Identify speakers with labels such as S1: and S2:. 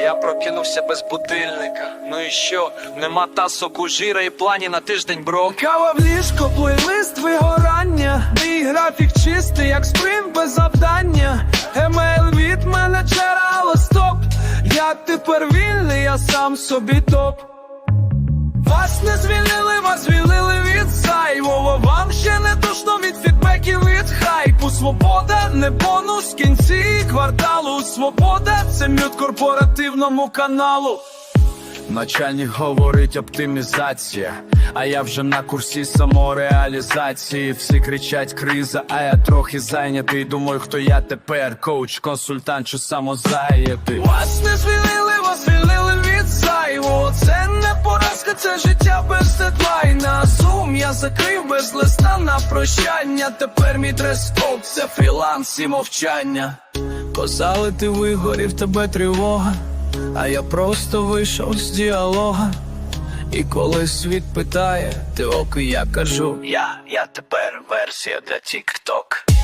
S1: я прокинувся без будильника. Ну і що? Нема тасок у жира і плані на тиждень, бро.
S2: Кава в ліжко, плейлист вигорання. Мій графік чистий, як спринт без завдання. Емейл від менеджера, але стоп. Я тепер вільний, я сам собі топ. Свобода не бонус кінці кварталу Свобода це мют корпоративному каналу Начальник говорить оптимізація, а я вже на курсі самореалізації. Всі кричать криза, а я трохи зайнятий. Думаю, хто я тепер, коуч, консультант чи самозаєтий. Вас не звільнили життя без дедлайна. Зум я закрив без листа на прощання. Тепер мій дрес-код це фріланс і мовчання. Казали, ти вигорів, тебе тривога. А я просто вийшов з діалога. І коли світ питає, ти оки я кажу Я, я тепер версія для TikTok